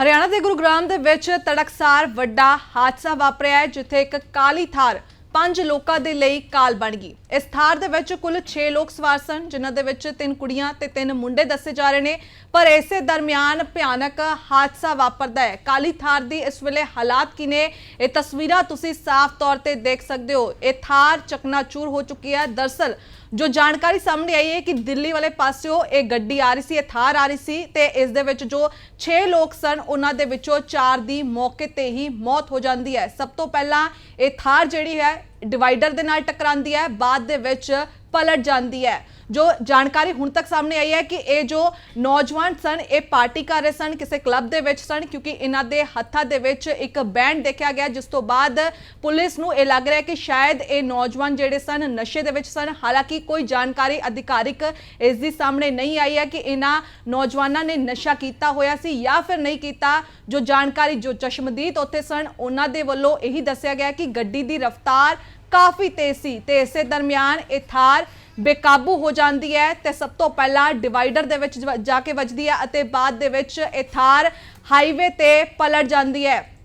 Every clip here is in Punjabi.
ਹਰਿਆਣਾ ਦੇ ਗੁਰੂਗ੍ਰਾਮ ਦੇ ਵਿੱਚ ਤੜਕਸਾਰ ਵੱਡਾ ਹਾਦਸਾ ਵਾਪਰਿਆ ਹੈ ਜਿੱਥੇ ਇੱਕ ਕਾਲੀ ਥਾਰ ਪੰਜ ਲੋਕਾਂ ਦੇ ਲਈ ਕਾਲ ਬਣ ਗਈ। ਇਸ ਥਾਰ ਦੇ ਵਿੱਚ ਕੁੱਲ 6 ਲੋਕ ਸਵਾਰ ਸਨ, ਜਿਨ੍ਹਾਂ ਦੇ ਵਿੱਚ ਤਿੰਨ ਕੁੜੀਆਂ ਤੇ ਤਿੰਨ ਮੁੰਡੇ ਦੱਸੇ ਜਾ ਰਹੇ ਨੇ। ਪਰ ਇਸੇ ਦਰਮਿਆਨ ਭਿਆਨਕ ਹਾਦਸਾ ਵਾਪਰਦਾ ਹੈ। ਕਾਲੀ ਥਾਰ ਦੀ ਇਸ ਵੇਲੇ ਹਾਲਾਤ ਕੀ ਨੇ? ਇਹ ਤਸਵੀਰਾਂ ਤੁਸੀਂ ਸਾਫ਼ ਤੌਰ ਤੇ ਦੇਖ ਸਕਦੇ ਹੋ। ਇਹ ਥਾਰ ਚਕਨਾਚੂਰ ਹੋ ਚੁੱਕੀ ਹੈ। ਦਰਸਲ ਜੋ ਜਾਣਕਾਰੀ ਸਾਹਮਣੇ ਆਈ ਹੈ ਕਿ ਦਿੱਲੀ ਵਾਲੇ ਪਾਸਿਓਂ ਇਹ ਗੱਡੀ ਆ ਰਹੀ ਸੀ, ਇਹ ਥਾਰ ਆ ਰਹੀ ਸੀ ਤੇ ਇਸ ਦੇ ਵਿੱਚ ਜੋ 6 ਲੋਕ ਸਨ, ਉਹਨਾਂ ਦੇ ਵਿੱਚੋਂ 4 ਦੀ ਮੌਕੇ ਤੇ ਹੀ ਮੌਤ ਹੋ ਜਾਂਦੀ ਹੈ। ਸਭ ਤੋਂ ਪਹਿਲਾਂ ਇਹ ਥਾਰ ਜਿਹੜੀ ਹੈ ਡਿਵਾਈਡਰ ਦੇ ਨਾਲ ਟਕਰਾਉਂਦੀ ਹੈ ਬਾਅਦ ਦੇ ਵਿੱਚ ਪਲਟ ਜਾਂਦੀ ਹੈ। ਜੋ ਜਾਣਕਾਰੀ ਹੁਣ ਤੱਕ ਸਾਹਮਣੇ ਆਈ ਹੈ ਕਿ ਇਹ ਜੋ ਨੌਜਵਾਨ ਸਨ, ਇਹ ਪਾਰਟੀ ਕਰ ਰਹੇ ਸਨ, ਕਿਸੇ ਕਲੱਬ ਦੇ ਵਿੱਚ ਸਨ, ਕਿਉਂਕਿ ਇਹਨਾਂ ਦੇ ਹੱਥਾਂ ਦੇ ਵਿੱਚ ਇੱਕ ਬੈਂਡ ਦੇਖਿਆ ਗਿਆ, ਜਿਸ ਤੋਂ ਬਾਅਦ ਪੁਲਿਸ ਨੂੰ ਇਹ ਲੱਗ ਰਿਹਾ ਕਿ ਸ਼ਾਇਦ ਇਹ ਨੌਜਵਾਨ ਜਿਹੜੇ ਸਨ, ਨਸ਼ੇ ਦੇ ਵਿੱਚ ਸਨ। ਹਾਲਾਂਕਿ ਕੋਈ ਜਾਣਕਾਰੀ ਅਧਿਕਾਰਿਕ ਇਸ ਦੀ ਸਾਹਮਣੇ ਨਹੀਂ ਆਈ ਹੈ ਕਿ ਇਹਨਾਂ ਨੌਜਵਾਨਾਂ ਨੇ ਨਸ਼ਾ ਕੀਤਾ ਹੋਇਆ ਸੀ ਜਾਂ ਫਿਰ ਨਹੀਂ ਕੀਤਾ। ਜੋ ਜਾਣਕਾਰੀ ਜੋ ਚਸ਼ਮਦੀਦ ਉੱਥੇ ਸਨ, ਉਹਨਾਂ ਦੇ ਵੱਲੋਂ ਇਹੀ ਦੱਸਿਆ ਗਿਆ ਕਿ ਗੱਡੀ ਦੀ ਰਫ਼ਤਾਰ ਕਾਫੀ ਤੇਜ਼ ਸੀ। ਤੇ ਇਸੇ ਦਰਮਿਆਨ ਇਹ ਥਾਰ ਬੇਕਾਬੂ ਹੋ ਜਾਂਦੀ ਹੈ ਤੇ ਸਭ ਤੋਂ ਪਹਿਲਾਂ ਡਿਵਾਈਡਰ ਦੇ ਵਿੱਚ ਜਵ- ਜਾ ਕੇ ਵੱਜਦੀ ਹੈ ਅਤੇ ਬਾਅਦ ਦੇ ਵਿੱਚ ਇਹ ਥਾਰ ਹਾਈਵੇ ਤੇ ਪਲਟ ਜਾਂਦੀ ਹੈ।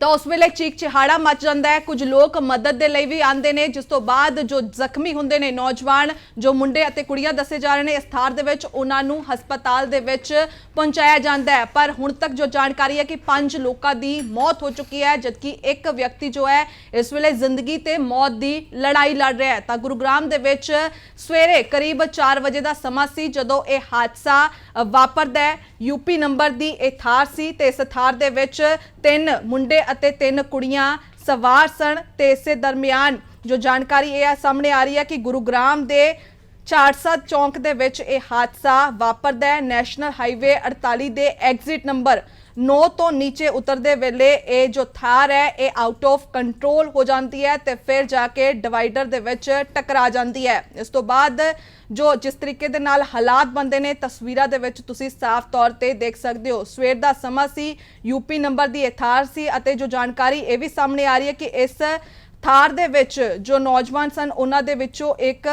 ਤਾਂ ਉਸ ਵੇਲੇ ਚੀਕ ਚਿਹਾੜਾ ਮਚ ਜਾਂਦਾ ਹੈ। ਕੁਝ ਲੋਕ ਮਦਦ ਦੇ ਲਈ ਵੀ ਆਉਂਦੇ ਨੇ। ਜਿਸ ਤੋਂ ਬਾਅਦ ਜੋ ਜ਼ਖਮੀ ਹੁੰਦੇ ਨੇ ਨੌਜਵਾਨ, ਜੋ ਮੁੰਡੇ ਅਤੇ ਕੁੜੀਆਂ ਦੱਸੇ ਜਾ ਰਹੇ ਨੇ, ਇਸ ਥਾਰ ਦੇ ਵਿੱਚ ਉਹਨਾਂ ਨੂੰ ਹਸਪਤਾਲ ਦੇ ਵਿੱਚ ਪਹੁੰਚਾਇਆ ਜਾਂਦਾ ਹੈ। ਪਰ ਹੁਣ ਤੱਕ ਜੋ ਜਾਣਕਾਰੀ ਹੈ ਕਿ ਪੰਜ ਲੋਕਾਂ ਦੀ ਮੌਤ ਹੋ ਚੁੱਕੀ ਹੈ, ਜਦਕਿ ਇੱਕ ਵਿਅਕਤੀ ਜੋ ਹੈ, ਇਸ ਵੇਲੇ ਜ਼ਿੰਦਗੀ ਤੇ ਮੌਤ ਦੀ ਲੜਾਈ ਲੜ ਰਿਹਾ ਹੈ। ਤਾਂ ਗੁਰੂਗ੍ਰਾਮ ਦੇ ਵਿੱਚ ਸਵੇਰੇ ਕਰੀਬ 4 ਵਜੇ ਦਾ ਸਮਾਂ ਸੀ, ਜਦੋਂ ਇਹ ਹਾਦਸਾ ਵਾਪਰਦਾ ਹੈ। ਯੂਪੀ ਨੰਬਰ ਦੀ ਇਹ ਥਾਰ ਸੀ ਤੇ ਇਸ ਥਾਰ ਦੇ ਵਿੱਚ ਤਿੰਨ ਮੁੰਡੇ ਅਤੇ ਤਿੰਨ ਕੁੜੀਆਂ ਸਵਾਰ ਸਨ ਤੇ ਇਸੇ ਦਰਮਿਆਨ ਜੋ ਜਾਣਕਾਰੀ ਇਹ ਆ, ਸਾਹਮਣੇ ਆ ਰਹੀ ਹੈ ਕਿ ਗੁਰੂਗ੍ਰਾਮ ਦੇ ਚਾਰਸਾ ਚੌਂਕ ਦੇ ਵਿੱਚ ਇਹ ਹਾਦਸਾ ਵਾਪਰਦਾ ਹੈ। ਨੈਸ਼ਨਲ ਹਾਈਵੇ 48 ਦੇ ਐਗਜ਼ਿਟ ਨੰਬਰ 9 ਤੋਂ ਨੀਚੇ ਉਤਰਦੇ ਵੇਲੇ ਇਹ ਜੋ ਥਾਰ ਹੈ, ਇਹ ਆਊਟ ਆਫ ਕੰਟਰੋਲ ਹੋ ਜਾਂਦੀ ਹੈ ਤੇ ਫਿਰ ਜਾ ਕੇ ਡਿਵਾਈਡਰ ਦੇ ਵਿੱਚ ਟਕਰਾ ਜਾਂਦੀ ਹੈ। ਇਸ ਤੋਂ ਬਾਅਦ ਜੋ ਜਿਸ ਤਰੀਕੇ ਦੇ ਨਾਲ ਹਾਲਾਤ ਬੰਦੇ ਨੇ, ਤਸਵੀਰਾਂ ਦੇ ਵਿੱਚ ਤੁਸੀਂ ਸਾਫ਼ ਤੌਰ ਤੇ ਦੇਖ ਸਕਦੇ ਹੋ। ਸਵੇਰ ਦਾ ਸਮਾਂ ਸੀ ਯੂਪੀ ਨੰਬਰ ਦੀ ਇਹ ਥਾਰ ਸੀ ਅਤੇ ਜੋ ਜਾਣਕਾਰੀ ਇਹ ਵੀ ਸਾਹਮਣੇ ਆ ਰਹੀ ਹੈ ਕਿ ਇਸ ਥਾਰ ਦੇ ਵਿੱਚ ਜੋ ਨੌਜਵਾਨ ਸਨ, ਉਹਨਾਂ ਦੇ ਵਿੱਚੋਂ ਇੱਕ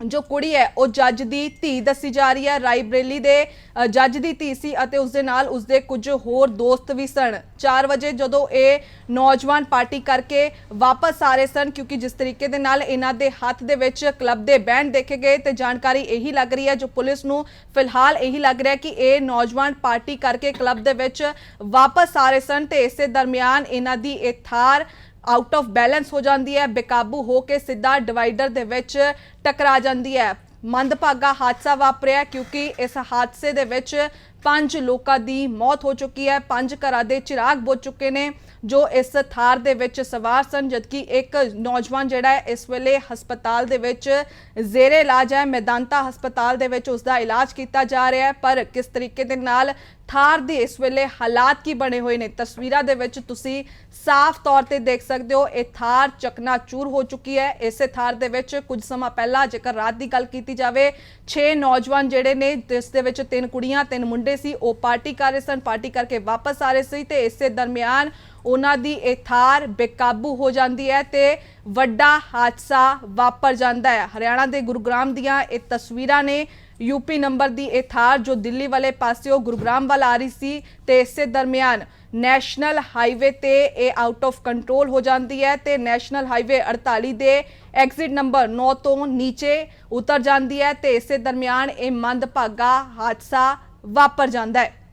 ਜੋ ਕੁੜੀ ਹੈ, ਉਹ ਜੱਜ ਦੀ ਧੀ ਦੱਸੀ ਜਾ ਰਹੀ ਹੈ। ਰਾਈਬਰੇਲੀ ਦੇ ਜੱਜ ਦੀ ਧੀ ਸੀ ਅਤੇ ਉਸ ਦੇ ਨਾਲ ਉਸ ਦੇ ਕੁਝ ਹੋਰ ਦੋਸਤ ਵੀ ਸਨ। 4 ਵਜੇ ਜਦੋਂ ਇਹ ਨੌਜਵਾਨ ਪਾਰਟੀ ਕਰਕੇ ਵਾਪਸ ਆ ਰਹੇ ਸਨ, ਕਿਉਂਕਿ ਜਿਸ ਤਰੀਕੇ ਦੇ ਨਾਲ ਇਹਨਾਂ ਦੇ ਹੱਥ ਦੇ ਵਿੱਚ ਕਲੱਬ ਦੇ ਬੈਂਡ ਦੇਖੇ ਗਏ, ਤੇ ਜਾਣਕਾਰੀ ਇਹੀ ਲੱਗ ਰਹੀ ਹੈ, ਜੋ ਪੁਲਿਸ ਨੂੰ ਫਿਲਹਾਲ ਇਹੀ ਲੱਗ ਰਿਹਾ ਕਿ ਇਹ ਨੌਜਵਾਨ ਪਾਰਟੀ ਕਰਕੇ ਕਲੱਬ ਦੇ ਵਿੱਚ ਵਾਪਸ ਆ ਰਹੇ ਸਨ ਤੇ ਇਸੇ ਦਰਮਿਆਨ ਇਹਨਾਂ ਦੀ ਇਹ ਥਾਰ ਆਊਟ ਆਫ ਬੈਲੈਂਸ ਹੋ ਜਾਂਦੀ ਹੈ, ਬੇਕਾਬੂ ਹੋ ਕੇ ਸਿੱਧਾ ਡਿਵਾਈਡਰ ਦੇ ਵਿੱਚ ਟਕਰਾ ਜਾਂਦੀ ਹੈ। ਮੰਦਭਾਗਾ ਹਾਦਸਾ ਵਾਪਰਿਆ ਕਿਉਂਕਿ ਇਸ ਹਾਦਸੇ ਦੇ ਵਿੱਚ ਪੰਜ ਲੋਕਾਂ ਦੀ ਮੌਤ ਹੋ ਚੁੱਕੀ ਹੈ। ਪੰਜ ਘਰਾਂ ਦੇ ਚਿਰਾਗ ਬੁੱਝ ਚੁੱਕੇ ਨੇ, ਜੋ ਇਸ ਥਾਰ ਦੇ ਵਿੱਚ ਸਵਾਰ ਸਨ, ਜਦਕਿ ਇੱਕ ਨੌਜਵਾਨ ਜਿਹੜਾ ਹੈ, ਇਸ ਵੇਲੇ ਹਸਪਤਾਲ ਦੇ ਵਿੱਚ ਜ਼ੇਰੇ ਇਲਾਜ ਹੈ। ਮੈਦਾਨਤਾ ਹਸਪਤਾਲ ਦੇ ਵਿੱਚ ਉਸ ਦਾ ਇਲਾਜ ਕੀਤਾ ਜਾ ਰਿਹਾ ਹੈ, ਪਰ ਕਿਸ ਤਰੀਕੇ ਦੇ ਨਾਲ ਥਾਰ ਦੇ ਇਸ ਵੇਲੇ ਹਾਲਾਤ ਕੀ ਬਣੇ ਹੋਏ ਨੇ? ਤਸਵੀਰਾਂ ਦੇ ਵਿੱਚ ਤੁਸੀਂ ਸਾਫ਼ ਤੌਰ ਤੇ ਦੇਖ ਸਕਦੇ ਹੋ, ਇਹ ਥਾਰ ਚਕਨਾਚੂਰ ਹੋ ਚੁੱਕੀ ਹੈ। ਇਸੇ ਥਾਰ ਦੇ ਵਿੱਚ ਕੁਝ ਸਮਾਂ ਪਹਿਲਾਂ ਜੇਕਰ ਰਾਤ ਦੀ ਗੱਲ ਕੀਤੀ ਜਾਵੇ 6 ਨੌਜਵਾਨ ਜਿਹੜੇ ਨੇ, ਜਿਸ ਦੇ ਵਿੱਚ ਤਿੰਨ ਕੁੜੀਆਂ, ਤਿੰਨ ਮੁੰਡੇ ਸੀ, ਉਹ ਪਾਰਟੀ ਕਰ ਰਹੇ ਸਨ, ਪਾਰਟੀ ਕਰਕੇ ਵਾਪਸ ਆ ਰਹੇ ਸੀ ਤੇ ਇਸੇ ਦਰਮਿਆਨ ਉਹਨਾਂ ਦੀ ਇਹ ਥਾਰ ਬੇਕਾਬੂ ਹੋ ਜਾਂਦੀ ਹੈ ਤੇ ਵੱਡਾ ਹਾਦਸਾ ਵਾਪਰ ਜਾਂਦਾ ਹੈ। ਹਰਿਆਣਾ ਦੇ ਗੁਰੂਗ੍ਰਾਮ ਦੀਆਂ ਇਹ ਤਸਵੀਰਾਂ ਨੇ ਯੂਪੀ ਨੰਬਰ ਦੀ ਇਹ ਥਾਰ ਜੋ ਦਿੱਲੀ ਵਾਲੇ ਪਾਸਿਓਂ ਗੁਰੂਗ੍ਰਾਮ ਵੱਲ ਆ ਰਹੀ ਸੀ ਤੇ ਇਸੇ ਦਰਮਿਆਨ ਨੈਸ਼ਨਲ ਹਾਈਵੇ ਤੇ ਇਹ ਆਊਟ ਆਫ ਕੰਟਰੋਲ ਹੋ ਜਾਂਦੀ ਹੈ ਤੇ ਨੈਸ਼ਨਲ ਹਾਈਵੇ 48 ਦੇ ਐਗਜ਼ਿਟ ਨੰਬਰ 9 ਤੋਂ ਨੀਚੇ ਉਤਰ ਜਾਂਦੀ ਹੈ ਤੇ ਇਸੇ ਦਰਮਿਆਨ ਇਹ ਮੰਦਭਾਗਾ ਹਾਦਸਾ ਵਾਪਰ ਜਾਂਦਾ ਹੈ।